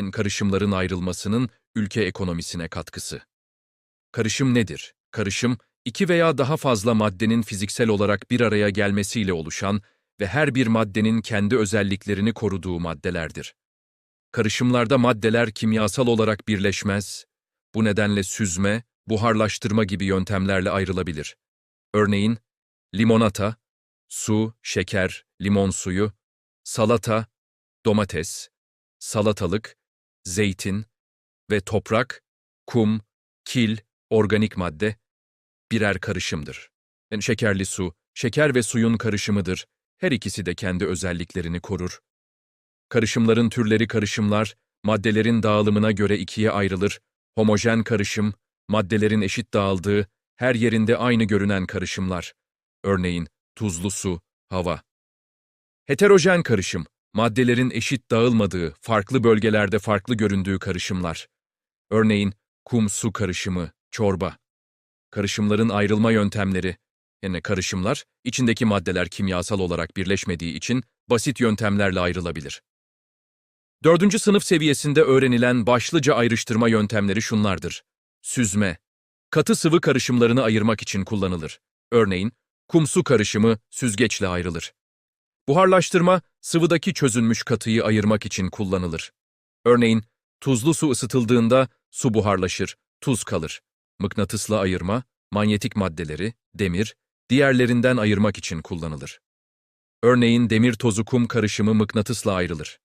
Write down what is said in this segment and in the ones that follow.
en karışımların ayrılmasının ülke ekonomisine katkısı. Karışım nedir? Karışım, iki veya daha fazla maddenin fiziksel olarak bir araya gelmesiyle oluşan ve her bir maddenin kendi özelliklerini koruduğu maddelerdir. Karışımlarda maddeler kimyasal olarak birleşmez, bu nedenle süzme, buharlaştırma gibi yöntemlerle ayrılabilir. Örneğin, limonata, su, şeker, limon suyu, salata, domates, salatalık, zeytin ve toprak, kum, kil, organik madde birer karışımdır. Yani şekerli su, şeker ve suyun karışımıdır. Her ikisi de kendi özelliklerini korur. Karışımların türleri karışımlar, maddelerin dağılımına göre ikiye ayrılır. Homojen karışım, maddelerin eşit dağıldığı, her yerinde aynı görünen karışımlar. Örneğin tuzlu su, hava. Heterojen karışım, maddelerin eşit dağılmadığı, farklı bölgelerde farklı göründüğü karışımlar. Örneğin kum-su karışımı, çorba. Karışımların ayrılma yöntemleri, yani karışımlar, içindeki maddeler kimyasal olarak birleşmediği için basit yöntemlerle ayrılabilir. Dördüncü sınıf seviyesinde öğrenilen başlıca ayrıştırma yöntemleri şunlardır. Süzme. Katı sıvı karışımlarını ayırmak için kullanılır. Örneğin, kum-su karışımı süzgeçle ayrılır. Buharlaştırma, sıvıdaki çözünmüş katıyı ayırmak için kullanılır. Örneğin, tuzlu su ısıtıldığında su buharlaşır, tuz kalır. Mıknatısla ayırma, manyetik maddeleri, demir, diğerlerinden ayırmak için kullanılır. Örneğin demir tozu kum karışımı mıknatısla ayrılır.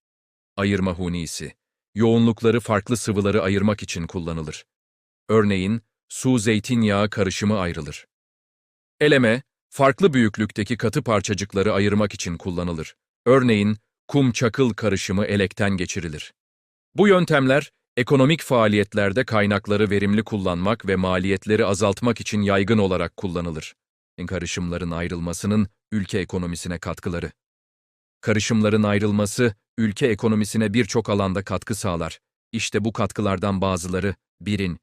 Ayırma hunisi, yoğunlukları farklı sıvıları ayırmak için kullanılır. Örneğin su-zeytinyağı karışımı ayrılır. Eleme, farklı büyüklükteki katı parçacıkları ayırmak için kullanılır. Örneğin kum-çakıl karışımı elekten geçirilir. Bu yöntemler, ekonomik faaliyetlerde kaynakları verimli kullanmak ve maliyetleri azaltmak için yaygın olarak kullanılır. Karışımların ayrılmasının ülke ekonomisine katkıları. Karışımların ayrılması, ülke ekonomisine birçok alanda katkı sağlar. İşte bu katkılardan bazıları, birin,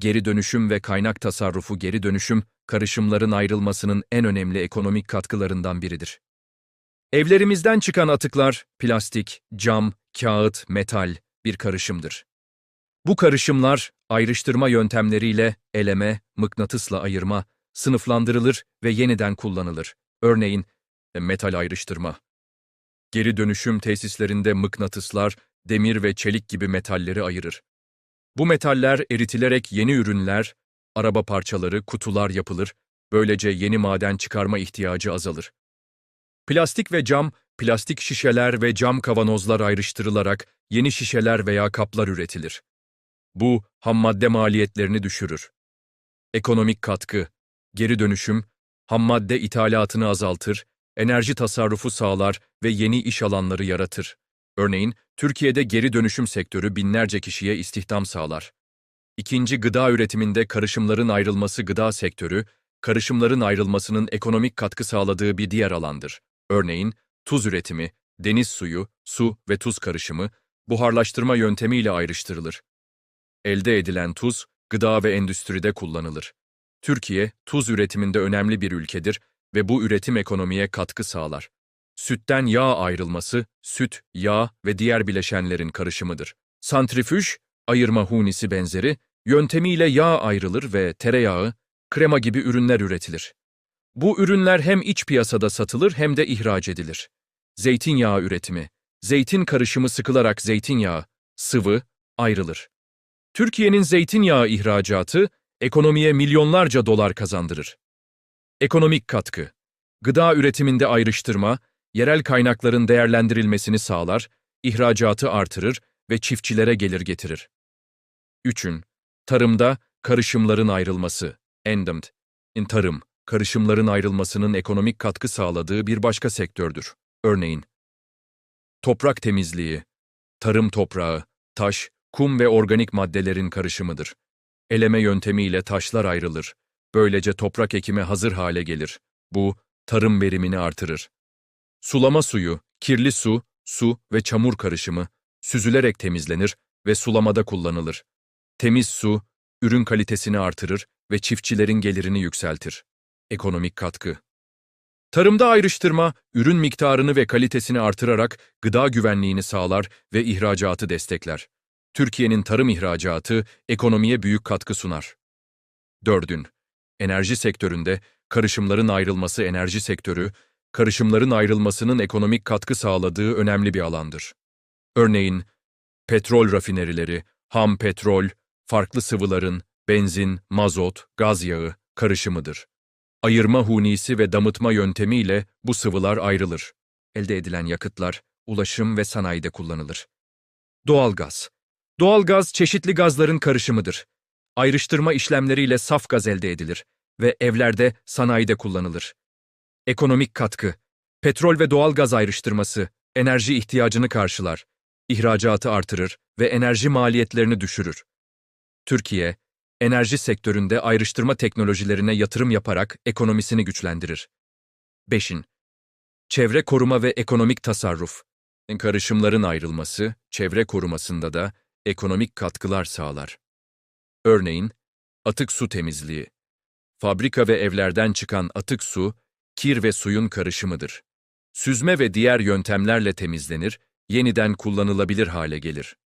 geri dönüşüm ve kaynak tasarrufu geri dönüşüm, karışımların ayrılmasının en önemli ekonomik katkılarından biridir. Evlerimizden çıkan atıklar, plastik, cam, kağıt, metal bir karışımdır. Bu karışımlar ayrıştırma yöntemleriyle eleme, mıknatısla ayırma, sınıflandırılır ve yeniden kullanılır. Örneğin metal ayrıştırma. Geri dönüşüm tesislerinde mıknatıslar, demir ve çelik gibi metalleri ayırır. Bu metaller eritilerek yeni ürünler, araba parçaları, kutular yapılır, böylece yeni maden çıkarma ihtiyacı azalır. Plastik ve cam, plastik şişeler ve cam kavanozlar ayrıştırılarak yeni şişeler veya kaplar üretilir. Bu, ham madde maliyetlerini düşürür. Ekonomik katkı, geri dönüşüm, ham madde ithalatını azaltır, enerji tasarrufu sağlar ve yeni iş alanları yaratır. Örneğin, Türkiye'de geri dönüşüm sektörü binlerce kişiye istihdam sağlar. İkinci gıda üretiminde karışımların ayrılması gıda sektörü, karışımların ayrılmasının ekonomik katkı sağladığı bir diğer alandır. Örneğin, tuz üretimi, deniz suyu, su ve tuz karışımı, buharlaştırma yöntemiyle ayrıştırılır. Elde edilen tuz, gıda ve endüstride kullanılır. Türkiye, tuz üretiminde önemli bir ülkedir ve bu üretim ekonomiye katkı sağlar. Sütten yağ ayrılması, süt, yağ ve diğer bileşenlerin karışımıdır. Santrifüj, ayırma hunisi benzeri, yöntemiyle yağ ayrılır ve tereyağı, krema gibi ürünler üretilir. Bu ürünler hem iç piyasada satılır hem de ihraç edilir. Zeytinyağı üretimi, zeytin karışımı sıkılarak zeytinyağı, sıvı, ayrılır. Türkiye'nin zeytinyağı ihracatı, ekonomiye milyonlarca dolar kazandırır. Ekonomik katkı, gıda üretiminde ayrıştırma, yerel kaynakların değerlendirilmesini sağlar, ihracatı artırır ve çiftçilere gelir getirir. 3. Tarımda karışımların ayrılması, endemd, in tarım, karışımların ayrılmasının ekonomik katkı sağladığı bir başka sektördür. Örneğin, toprak temizliği, tarım toprağı, taş, kum ve organik maddelerin karışımıdır. Eleme yöntemiyle taşlar ayrılır. Böylece toprak ekime hazır hale gelir. Bu, tarım verimini artırır. Sulama suyu, kirli su, su ve çamur karışımı süzülerek temizlenir ve sulamada kullanılır. Temiz su, ürün kalitesini artırır ve çiftçilerin gelirini yükseltir. Ekonomik katkı Tarımda ayrıştırma, ürün miktarını ve kalitesini artırarak gıda güvenliğini sağlar ve ihracatı destekler. Türkiye'nin tarım ihracatı ekonomiye büyük katkı sunar. Dördün, enerji sektöründe karışımların ayrılması enerji sektörü, karışımların ayrılmasının ekonomik katkı sağladığı önemli bir alandır. Örneğin, petrol rafinerileri, ham petrol, farklı sıvıların, benzin, mazot, gaz yağı karışımıdır. Ayırma hunisi ve damıtma yöntemiyle bu sıvılar ayrılır. Elde edilen yakıtlar, ulaşım ve sanayide kullanılır. Doğalgaz. Doğalgaz çeşitli gazların karışımıdır. Ayrıştırma işlemleriyle saf gaz elde edilir ve evlerde, sanayide kullanılır. Ekonomik katkı. Petrol ve doğalgaz ayrıştırması enerji ihtiyacını karşılar, ihracatı artırır ve enerji maliyetlerini düşürür. Türkiye, enerji sektöründe ayrıştırma teknolojilerine yatırım yaparak ekonomisini güçlendirir. 5. Çevre koruma ve ekonomik tasarruf. Karışımların ayrılması, çevre korumasında da ekonomik katkılar sağlar. Örneğin, atık su temizliği. Fabrika ve evlerden çıkan atık su, kir ve suyun karışımıdır. Süzme ve diğer yöntemlerle temizlenir, yeniden kullanılabilir hale gelir.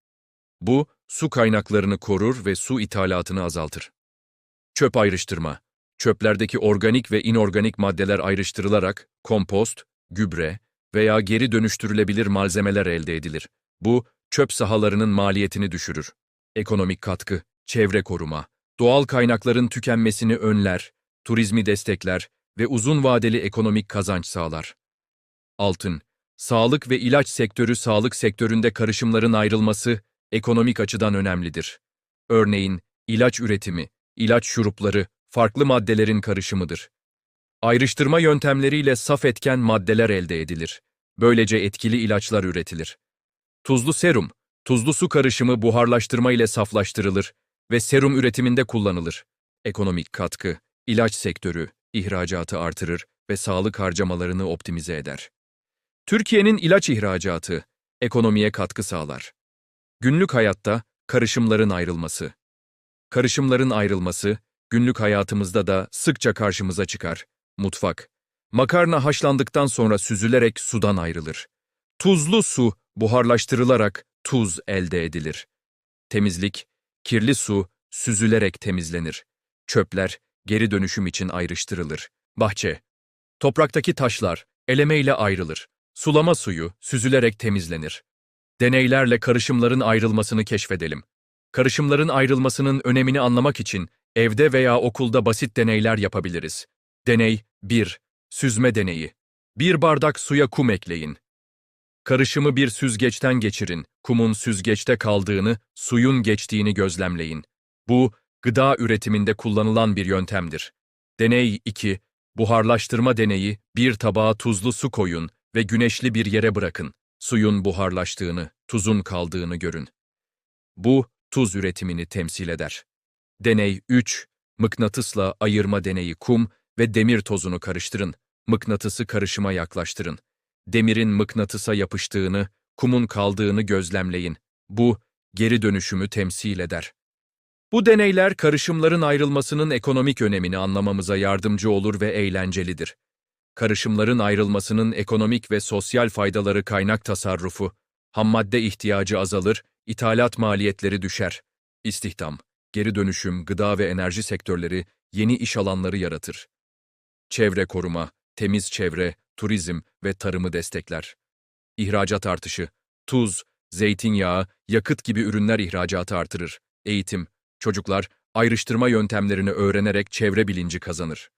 Bu, su kaynaklarını korur ve su ithalatını azaltır. Çöp ayrıştırma. Çöplerdeki organik ve inorganik maddeler ayrıştırılarak kompost, gübre veya geri dönüştürülebilir malzemeler elde edilir. Bu, çöp sahalarının maliyetini düşürür. Ekonomik katkı, çevre koruma, doğal kaynakların tükenmesini önler, turizmi destekler ve uzun vadeli ekonomik kazanç sağlar. Altın, sağlık ve ilaç sektörü sağlık sektöründe karışımların ayrılması ekonomik açıdan önemlidir. Örneğin, ilaç üretimi, ilaç şurupları, farklı maddelerin karışımıdır. Ayrıştırma yöntemleriyle saf etken maddeler elde edilir. Böylece etkili ilaçlar üretilir. Tuzlu serum, tuzlu su karışımı buharlaştırma ile saflaştırılır ve serum üretiminde kullanılır. Ekonomik katkı, ilaç sektörü, ihracatı artırır ve sağlık harcamalarını optimize eder. Türkiye'nin ilaç ihracatı, ekonomiye katkı sağlar. Günlük hayatta karışımların ayrılması. Karışımların ayrılması, günlük hayatımızda da sıkça karşımıza çıkar. Mutfak. Makarna haşlandıktan sonra süzülerek sudan ayrılır. Tuzlu su buharlaştırılarak tuz elde edilir. Temizlik, kirli su süzülerek temizlenir. Çöpler geri dönüşüm için ayrıştırılır. Bahçe. Topraktaki taşlar elemeyle ayrılır. Sulama suyu süzülerek temizlenir. Deneylerle karışımların ayrılmasını keşfedelim. Karışımların ayrılmasının önemini anlamak için evde veya okulda basit deneyler yapabiliriz. Deney 1. Süzme deneyi. Bir bardak suya kum ekleyin. Karışımı bir süzgeçten geçirin. Kumun süzgeçte kaldığını, suyun geçtiğini gözlemleyin. Bu, gıda üretiminde kullanılan bir yöntemdir. Deney 2. Buharlaştırma deneyi, bir tabağa tuzlu su koyun ve güneşli bir yere bırakın. Suyun buharlaştığını, tuzun kaldığını görün. Bu, tuz üretimini temsil eder. Deney 3. Mıknatısla ayırma deneyi kum ve demir tozunu karıştırın. Mıknatısı karışıma yaklaştırın. Demirin mıknatısa yapıştığını, kumun kaldığını gözlemleyin. Bu, geri dönüşümü temsil eder. Bu deneyler karışımların ayrılmasının ekonomik önemini anlamamıza yardımcı olur ve eğlencelidir. Karışımların ayrılmasının ekonomik ve sosyal faydaları kaynak tasarrufu, hammadde ihtiyacı azalır, ithalat maliyetleri düşer. İstihdam, geri dönüşüm, gıda ve enerji sektörleri yeni iş alanları yaratır. Çevre koruma, temiz çevre, turizm ve tarımı destekler. İhracat artışı, tuz, zeytinyağı, yakıt gibi ürünler ihracatı artırır. Eğitim, çocuklar ayrıştırma yöntemlerini öğrenerek çevre bilinci kazanır.